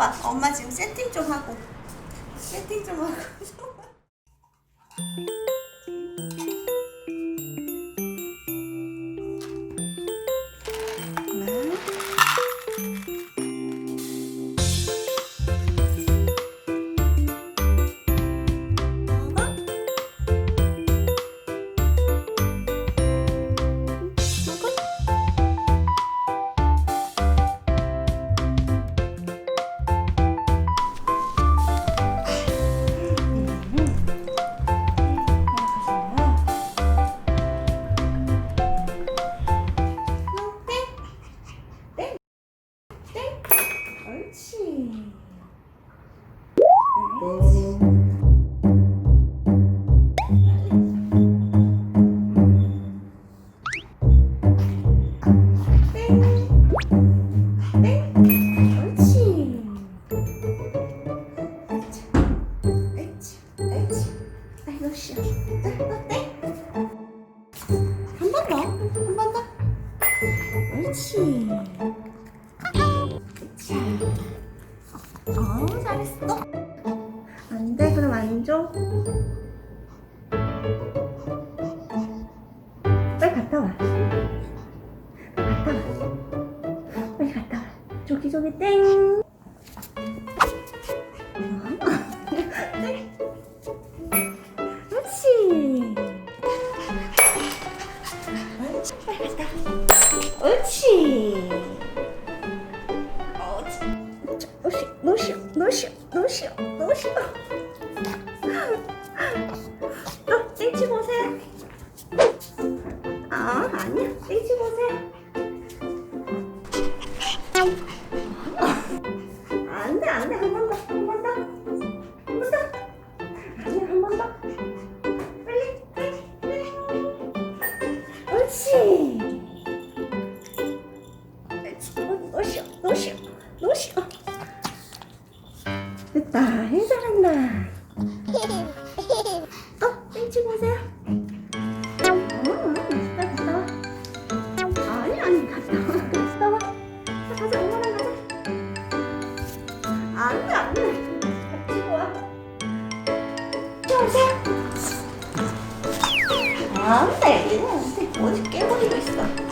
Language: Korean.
서봐. 엄마 지금 세팅 좀 하고. 세팅 좀 하고. 한 번 더. 한 번 더. 옳지. 자. 어, 잘했어. 안 돼, 그럼 안 줘. 빨리 갔다 와. 갔다 와. 빨리 갔다 와. 저기, 저기, 땡. 갔다 와. 옳지. 옳지. 노시오, 노시오, 노시오, 노 그렇지. 노시오, 노시오, 노시오. 됐다. 해잘한다. 어, 일찍 오세요. 어, 아니, 아니, 갔다 와. 갔다 와. 가자, 엄마랑 가자. 안 돼, 안 돼. 안돼. 어디 깨구리도 있어.